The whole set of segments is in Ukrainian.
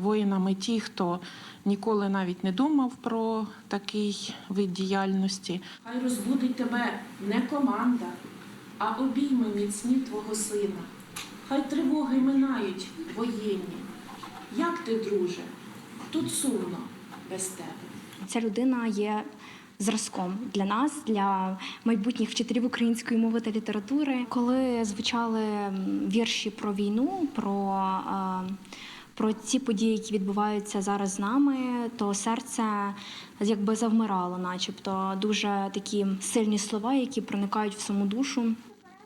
воїнами ті, хто ніколи навіть не думав про такий вид діяльності. Хай розбудить тебе не команда, а обійми міцні твого сина. Хай тривоги минають воєнні. Як ти, друже? Тут сумно без тебе. Ця людина є зразком для нас, для майбутніх вчителів української мови та літератури. Коли звучали вірші про війну, про, е, про ці події, які відбуваються зараз з нами, то серце якби завмирало, начебто дуже такі сильні слова, які проникають в саму душу.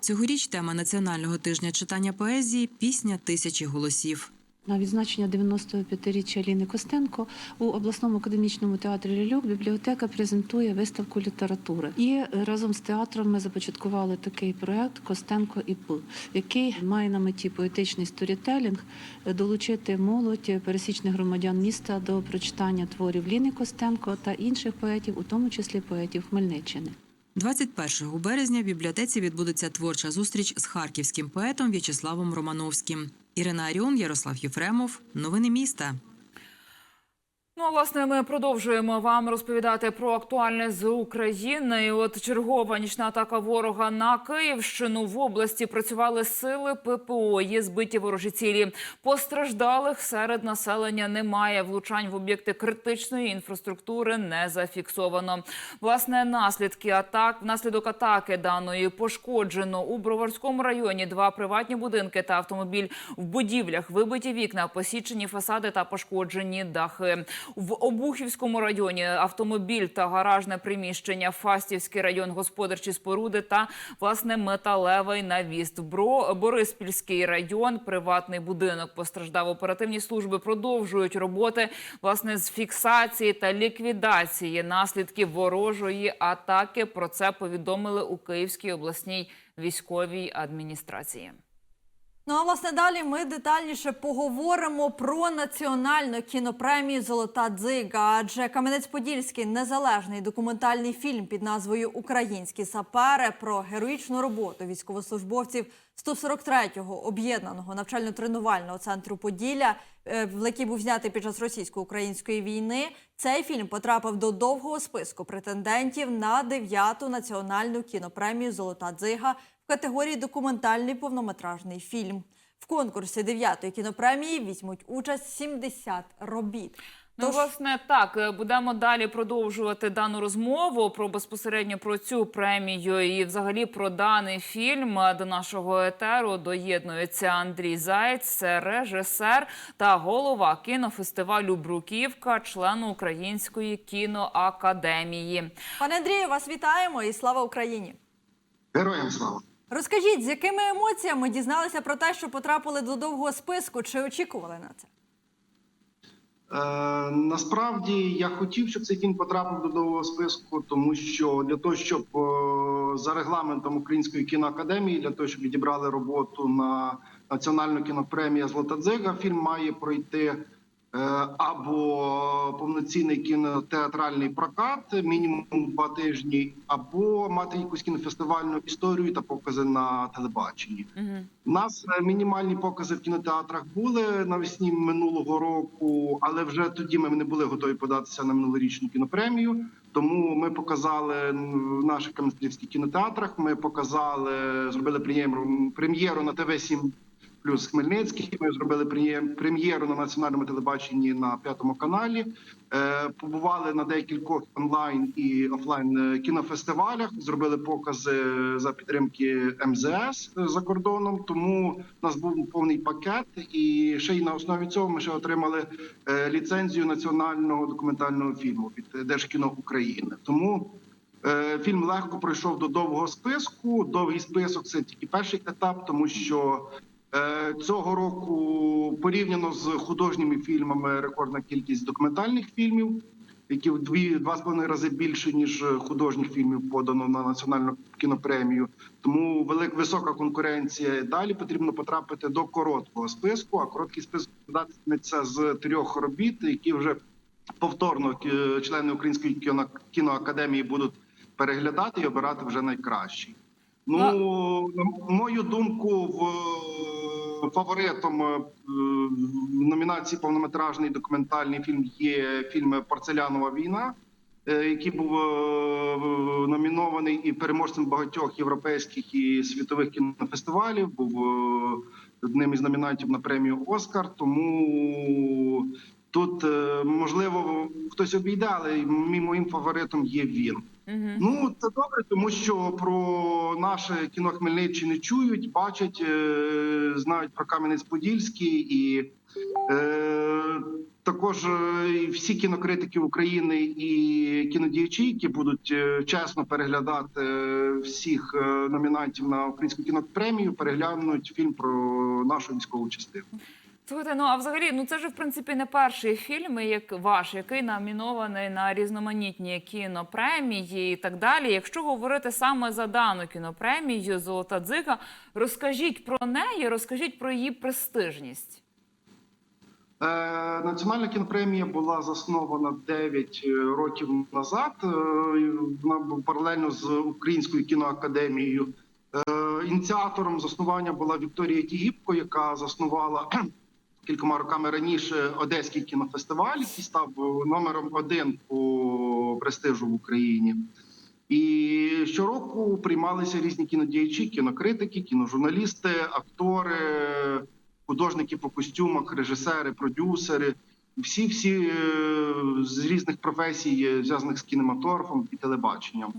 Цьогоріч тема національного тижня читання поезії пісня тисячі голосів. На відзначення 95-річчя Ліни Костенко у обласному академічному театрі Ляльок бібліотека презентує виставку літератури. І разом з театром ми започаткували такий проект Костенко і П, який має на меті поетичний сторітелінг долучити молодь пересічних громадян міста до прочитання творів Ліни Костенко та інших поетів, у тому числі поетів Хмельниччини. 21 березня в бібліотеці відбудеться творча зустріч з харківським поетом В'ячеславом Романовським. Ірина Аріон, Ярослав Єфремов. Новини міста. Ну, а, власне, ми продовжуємо вам розповідати про актуальне з України. І От чергова нічна атака ворога на Київщину в області працювали сили ППО. Є збиті ворожі цілі. Постраждалих серед населення немає. Влучань в об'єкти критичної інфраструктури не зафіксовано. Власне, наслідки атак внаслідок атаки даної пошкоджено у Броварському районі. Два приватні будинки та автомобіль в будівлях, вибиті вікна, посічені фасади та пошкоджені дахи. В Обухівському районі автомобіль та гаражне приміщення, Фастівський район, господарчі споруди та власне металевий навіст. Бориспільський район, приватний будинок постраждав. Оперативні служби продовжують роботи власне з фіксації та ліквідації наслідків ворожої атаки. Про це повідомили у Київській обласній військовій адміністрації. Ну а власне далі ми детальніше поговоримо про національну кінопремію Золота дзига. Адже Кам'янець-Подільський незалежний документальний фільм під назвою Українські сапери про героїчну роботу військовослужбовців 143-го об'єднаного навчально-тренувального центру Поділля, е, в який був знятий під час російсько-української війни. Цей фільм потрапив до довгого списку претендентів на дев'яту національну кінопремію Золота дзига в категорії документальний повнометражний фільм. В конкурсі дев'ятої кінопремії візьмуть участь 70 робіт. Ну, Тож- власне, так е, будемо далі продовжувати дану розмову про безпосередньо про цю премію і взагалі про даний фільм Е, до нашого етеру доєднується Андрій Заєць, це режисер та голова кінофестивалю Бруківка, член Української кіноакадемії. Пане Андрію, вас вітаємо і слава Україні! Героям слава! Розкажіть, з якими емоціями дізналися про те, що потрапили до довгого списку? Чи очікували на це? Е, насправді я хотів, щоб цей фільм потрапив до довгого списку, тому що для того, щоб е, за регламентом Української кіноакадемії, для того, щоб відібрали роботу на національну кінопремію Золота дзига, фільм має пройти або повноцінний кінотеатральний прокат, мінімум два тижні, або мати якусь кінофестивальну історію та покази на телебаченні. Угу. У нас е, мінімальні покази в кінотеатрах були навесні минулого року, але вже тоді ми не були готові податися на минулорічну кінопремію. Тому ми показали в наших кам'янських кінотеатрах. Ми показали, зробили прем'єру прем'єру на ТВ 7 плюс Хмельницький. Ми зробили прем'єр- прем'єру на національному телебаченні на п'ятому каналі. Е, Побували на декількох онлайн і офлайн е, кінофестивалях. Зробили покази за підтримки МЗС за кордоном. Тому у нас був повний пакет, і ще й на основі цього ми ще отримали е, ліцензію національного документального фільму від Держкіно України. Тому Е, Фільм легко пройшов до довгого списку. Довгий список це тільки перший етап, тому що е, цього року порівняно з художніми фільмами рекордна кількість документальних фільмів, які в дві два з половиною рази більше ніж художніх фільмів подано на національну кінопремію. Тому велика висока конкуренція. Далі потрібно потрапити до короткого списку. А короткий список складатиметься з трьох робіт, які вже повторно е, члени Української кіно- кіноакадемії будуть переглядати і обирати вже найкращі. Ну, на мою думку, в фаворитом е, в номінації повнометражний документальний фільм є фільм Порцелянова війна, е, який був е, номінований і переможцем багатьох європейських і світових кінофестивалів. Був е, одним із номінантів на премію Оскар. Тому тут е, можливо хтось обійде, але моїм фаворитом є він. Угу. Ну це добре, тому що про наше кіно Хмельниччини чують, бачать, е, знають про Кам'янець-Подільський і е, також е, всі кінокритики України і кінодіячі, які будуть чесно переглядати всіх номінантів на українську кінопремію, переглянуть фільм про нашу військову частину. Слухайте, ну а взагалі, ну це ж в принципі не перший фільм, як ваш, який номінований на різноманітні кінопремії і так далі. Якщо говорити саме за дану кінопремію Золота дзига, розкажіть про неї, розкажіть про її престижність. Е, Національна кінопремія була заснована 9 років назад. Е, Вона паралельно з Українською кіноакадемією. Е, Ініціатором заснування була Вікторія Тігіпко, яка заснувала кількома роками раніше Одеський кінофестиваль, який став номером один по престижу в Україні. І щороку приймалися різні кінодіячі, кінокритики, кіножурналісти, актори, художники по костюмах, режисери, продюсери. Всі всі з різних професій, е, зв'язаних з кінематографом і телебаченням.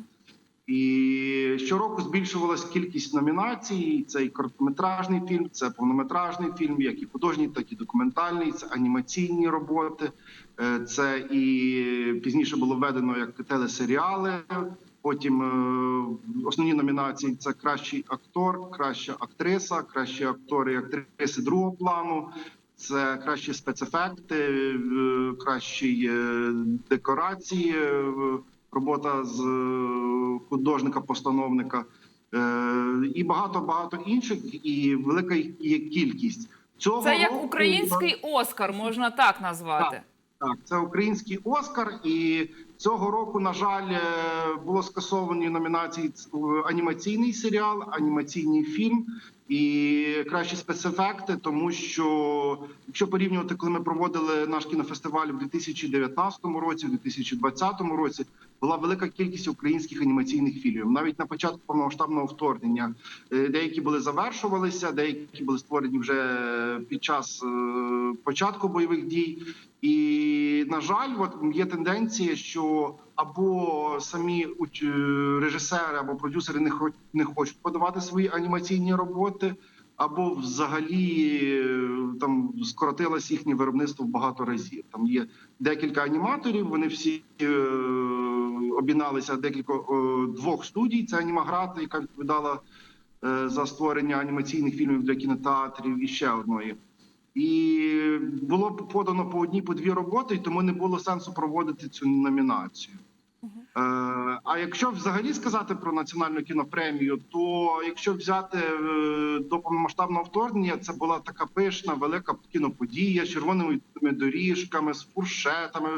І щороку збільшувалась кількість номінацій. Це і короткометражний фільм, це повнометражний фільм, як і художній, так і документальний, це анімаційні роботи. Е, Це і пізніше було введено як телесеріали. Потім е, основні номінації це кращий актор, краща актриса, кращі актори і актриси другого плану. Це кращі спецефекти, е, кращі декорації, робота з художника-постановника е, і багато багато інших, і велика є кількість. Цього Це як року- український Оскар, можна так назвати. так, це український Оскар, і цього року, на жаль, е, було скасовані номінації в анімаційний серіал, анімаційний фільм і кращі спецефекти, тому що якщо порівнювати, коли ми проводили наш кінофестиваль у 2019 році, в 2020 році була велика кількість українських анімаційних фільмів. Навіть на початку повномасштабного вторгнення Е, деякі були завершувалися, деякі були створені вже під час е, початку бойових дій. І на жаль, от є тенденція, що або самі е, режисери або продюсери не хоч не хочуть подавати свої анімаційні роботи, або взагалі е, там скоротилось їхнє виробництво в багато разів. Там є декілька аніматорів. Вони всі е, об'єдналися декілька е, двох студій. Це анімаграта, яка відповідала е, за створення анімаційних фільмів для кінотеатрів і ще одної. І було подано по одній по дві роботи, і тому не було сенсу проводити цю номінацію. Е, а якщо взагалі сказати про національну кінопремію, то якщо взяти до повномасштабного вторгнення, це була така пишна, велика кіноподія з червоними доріжками, з фуршетами,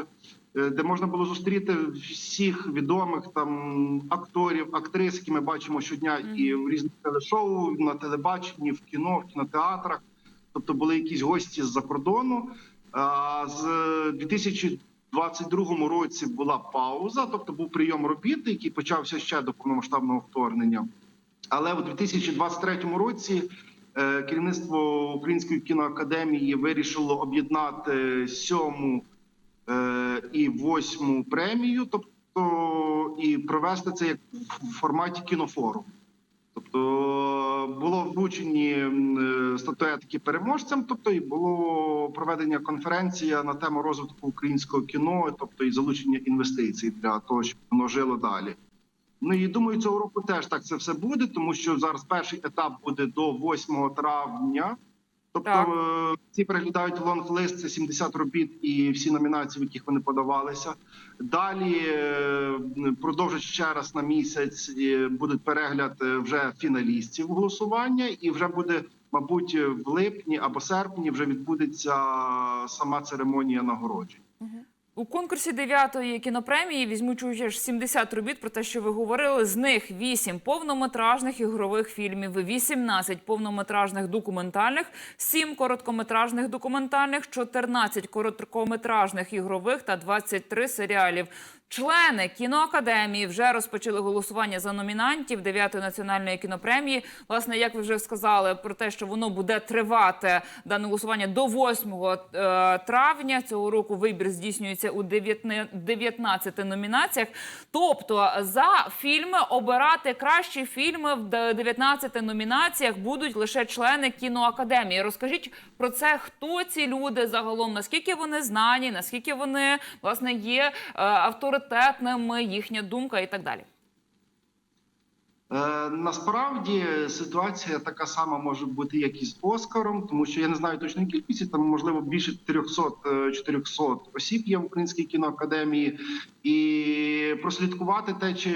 де можна було зустріти всіх відомих там акторів, актрис, які ми бачимо щодня і в різних телешоу, на телебаченні, в кіно, в кінотеатрах. Тобто були якісь гості з-за кордону. А з 2022 році була пауза, тобто був прийом робіт, який почався ще до повномасштабного вторгнення. Але у 2023 році е, керівництво Української кіноакадемії вирішило об'єднати сьому е, і восьму премію, тобто і провести це як в форматі кінофоруму. Тобто було вручені е, статуетки переможцям, тобто і було проведення конференція на тему розвитку українського кіно, тобто і залучення інвестицій для того, щоб воно жило далі. Ну і думаю, цього року теж так це все буде, тому що зараз перший етап буде до 8 травня. Тобто Так. е, ці переглядають лонг-лист, це 70 робіт і всі номінації, в яких вони подавалися. Далі е, продовжать ще раз на місяць е, будуть перегляд е, вже фіналістів голосування, і вже буде, мабуть, в липні або серпні вже відбудеться сама церемонія нагороджень. У конкурсі дев'ятої кінопремії візьмуть участь 70 робіт про те, що ви говорили. З них 8 повнометражних ігрових фільмів, 18 повнометражних документальних, 7 короткометражних документальних, 14 короткометражних ігрових та 23 серіалів. Члени кіноакадемії вже розпочали голосування за номінантів 9-ї національної кінопремії. Власне, як ви вже сказали, про те, що воно буде тривати дане голосування до 8 е, травня цього року. Вибір здійснюється у 19 19 номінаціях. Тобто за фільми обирати кращі фільми в 19 номінаціях будуть лише члени кіноакадемії. Розкажіть про це, хто ці люди загалом, наскільки вони знані, наскільки вони власне є е, авторитетними, їхня думка і так далі. Е, насправді ситуація така сама може бути, як і з Оскаром, тому що я не знаю точної кількості, там можливо більше 300-400 осіб є в Українській кіноакадемії, і прослідкувати те, чи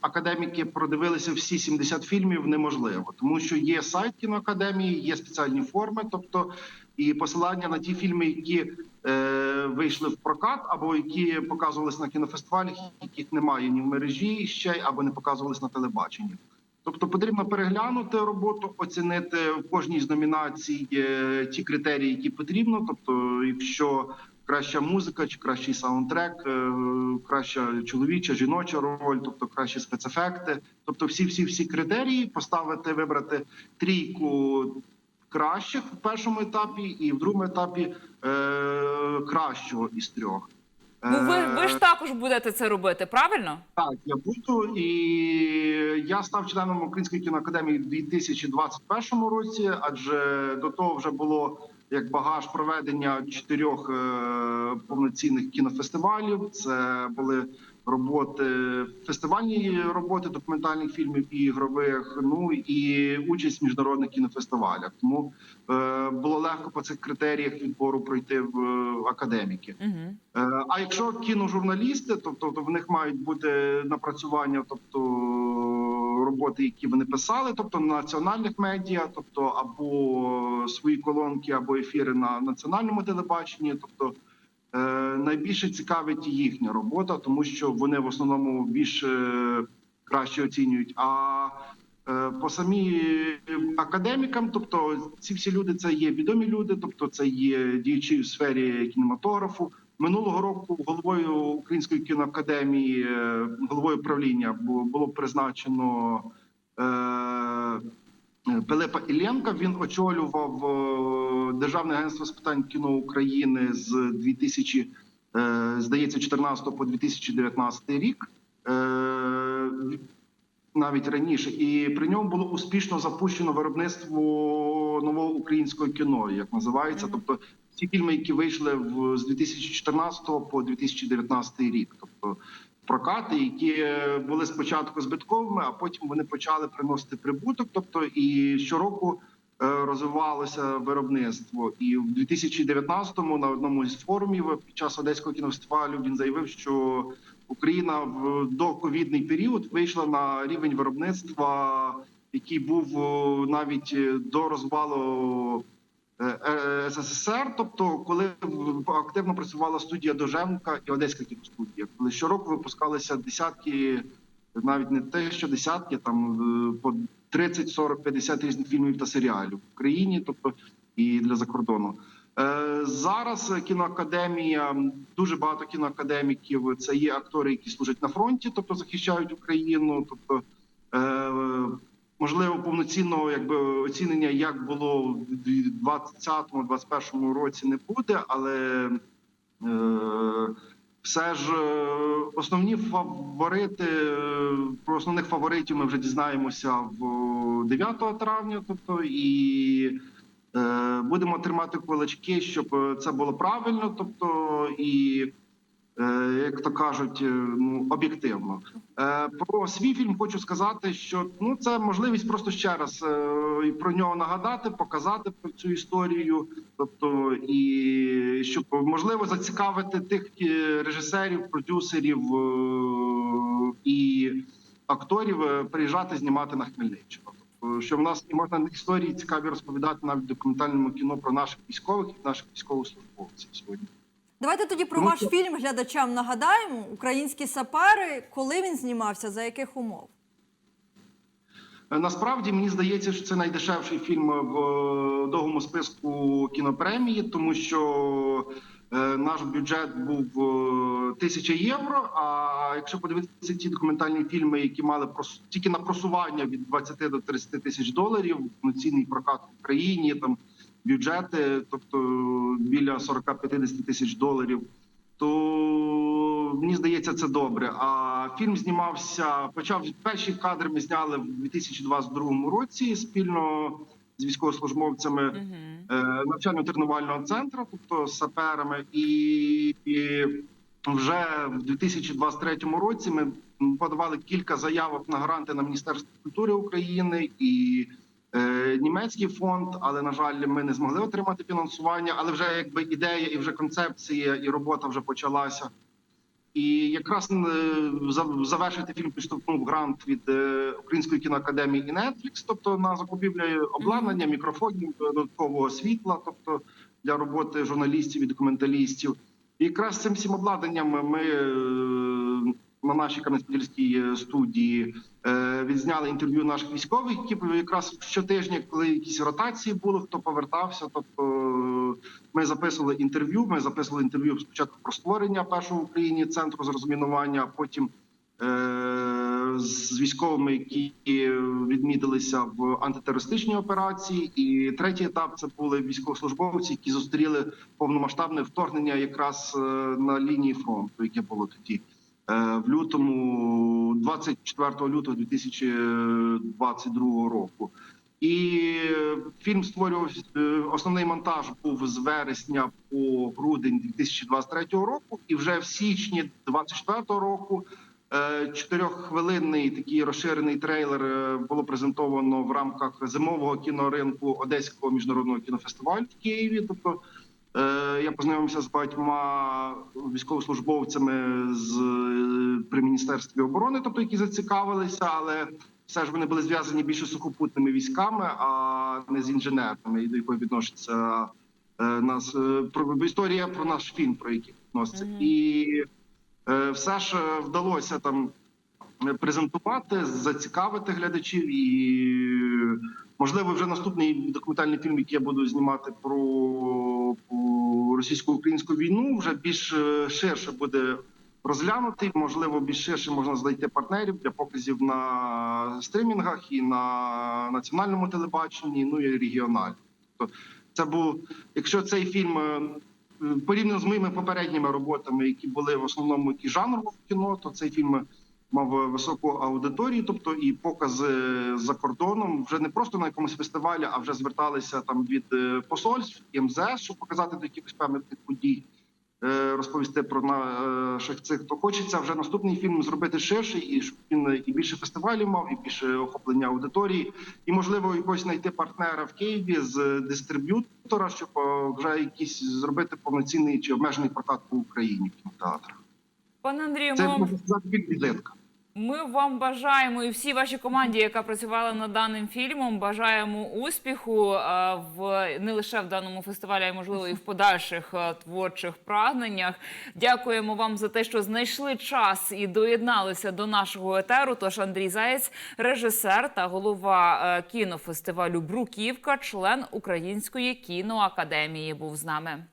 академіки продивилися всі 70 фільмів, неможливо, тому що є сайт кіноакадемії, є спеціальні форми, тобто і посилання на ті фільми, які е, вийшли в прокат, або які показувалися на кінофестивалях, яких немає ні в мережі ще, або не показувалися на телебаченні. Тобто потрібно переглянути роботу, оцінити в кожній з номінацій е, ті критерії, які потрібно. Тобто, якщо краща музика чи кращий саундтрек, е, краща чоловіча, жіноча роль, тобто кращі спецефекти, тобто всі, всі, всі критерії поставити, вибрати трійку кращих в першому етапі, і в другому етапі е, кращого із трьох. Ну ви, ви Е, ж також будете це робити, правильно? так, я буду, і я став членом Української кіноакадемії в 2021 році, адже до того вже було як багаж проведення чотирьох е, повноцінних кінофестивалів. Це були роботи, фестивальні роботи документальних фільмів і ігрових. Ну і участь в міжнародних кінофестивалях. Тому е, було легко по цих критеріях відбору пройти в е, академіки. Угу. Е, А якщо кіножурналісти, тобто то в них мають бути напрацювання, тобто роботи, які вони писали, тобто на національних медіа, тобто або свої колонки, або ефіри на національному телебаченні, тобто. Е, Найбільше цікавить їхня робота, тому що вони в основному більш е, краще оцінюють. А е, по самі академікам, тобто ці всі люди це є відомі люди, тобто це є діячі в сфері кінематографу. Минулого року головою Української кіноакадемії, е, головою правління було призначено Пилипа Іллєнка. Він очолював е, Державне агентство з питань кіно України з 2000, е, здається, 14 по 2019 рік. Е, навіть раніше, і при ньому було успішно запущено виробництво нового українського кіно, як називається. Тобто ті фільми, які вийшли в з 2014 по 2019 рік, тобто прокати, які е, були спочатку збитковими, а потім вони почали приносити прибуток. Тобто, і щороку е, розвивалося виробництво. І в 2019-му на одному із форумів під час одеського кінофестивалю він заявив, що Україна в доковідний період вийшла на рівень виробництва, який був навіть е, до розвалу СССР. Тобто, коли активно працювала студія Доженка і Одеська кіностудія, щороку випускалися десятки, навіть не те, що десятки, там е, по 30, 40, 50 різних фільмів та серіалів в Україні, тобто і для закордону. Е, Зараз кіноакадемія дуже багато кіноакадеміків. Це є актори, які служать на фронті, тобто захищають Україну. Тобто, е, можливо, повноцінного якби оцінення, як було в 2020-2021 році, не буде, але все ж е, основні фаворити е, про основних фаворитів ми вже дізнаємося в 9 травня. Тобто і е, будемо тримати кулачки, щоб е, це було правильно, тобто і. Е, Як то кажуть, е, ну об'єктивно Е, про свій фільм хочу сказати, що ну це можливість просто ще раз про нього нагадати, показати про цю історію, тобто і щоб можливо зацікавити тих режисерів, продюсерів і акторів приїжджати знімати на Хмельниччину. Тобто, що в нас можна історії цікаві розповідати навіть документальному кіно про наших військових і наших військовослужбовців сьогодні. Давайте тоді про Ну, ваш фільм глядачам нагадаємо. Українські сапери, коли він знімався, за яких умов? Е, Насправді мені здається, що це найдешевший фільм в е, довгому списку кінопремії, тому що е, наш бюджет був тисяча євро. А якщо подивитися ті документальні фільми, які мали тільки на просування від 20 до 30 тисяч доларів, повноцінний прокат в Україні, там бюджети, тобто біля 40-50 тисяч доларів. То мені здається, це добре. А фільм знімався. Почав перші кадри. Ми зняли в 2022 році спільно з військовослужбовцями е, навчально-тренувального центру, тобто з саперами, і, і вже в 2023 році ми подавали кілька заявок на гранти на Міністерство культури України і німецький фонд. Але на жаль, ми не змогли отримати фінансування. Але вже якби ідея і вже концепція, і робота вже почалася. І якраз е, завершити фільм підштовхнув грант від е, Української кіноакадемії і Netflix, тобто на закупівлю обладнання, мікрофонів, додаткового світла, тобто для роботи журналістів і документалістів. І якраз цим всім обладнанням ми е, на нашій Кам'янець-Подільській студії е, відзняли інтерв'ю наших військових, які якраз щотижня, коли якісь ротації були, хто повертався. Тобто е, ми записували інтерв'ю. Ми записували інтерв'ю спочатку про створення першого в Україні центру з розмінування, а потім е, з військовими, які відмітилися в антитерористичній операції. І третій етап це були військовослужбовці, які зустріли повномасштабне вторгнення якраз на лінії фронту, яке було тоді. Е, В лютому, 24 лютого 2022 року, і фільм створювався. е, Основний монтаж був з вересня по грудень 2023 року, і вже в січні 2024 року е, чотирьоххвилинний такий розширений трейлер було презентовано в рамках зимового кіноринку Одеського міжнародного кінофестивалю в Києві. Тобто я познайомився з багатьма військовослужбовцями з е, при міністерстві оборони, тобто які зацікавилися, але все ж вони були зв'язані більше з сухопутними військами, а не з інженерами, і до якої відноситься е, нас е, про історія про наш фільм, про який відноситься, і е, все ж е, вдалося там е, презентувати, зацікавити глядачів, і е, можливо вже наступний документальний фільм, який я буду знімати про російсько-українську війну, вже більш е, ширше буде розглянутий. Можливо, більш ширше можна знайти партнерів для показів на стримінгах і на національному телебаченні, ну і регіонально. Тобто це був, якщо цей фільм е, порівняно з моїми попередніми роботами, які були в основному які жанрового кіно, то цей фільм мав високу аудиторію, тобто і покази за кордоном вже не просто на якомусь фестивалі, а вже зверталися там від е, посольств і МЗС, щоб показати до якихось пам'ятних подій. е, Розповісти про наших цих, то хочеться вже наступний фільм зробити ширший, і щоб він і більше фестивалів мав, і більше охоплення аудиторії, і можливо якось знайти партнера в Києві з дистриб'ютора, щоб е, вже якийсь зробити повноцінний чи обмежений прокат по Україні в кінотеатрах. Пане Андрію, Це можна сказати. Ми вам бажаємо і всій вашій команді, яка працювала над даним фільмом, бажаємо успіху в не лише в даному фестивалі, а й можливо і в подальших творчих прагненнях. Дякуємо вам за те, що знайшли час і доєдналися до нашого етеру. Тож Андрій Заєць, режисер та голова е, кінофестивалю Бруківка, член Української кіноакадемії, був з нами.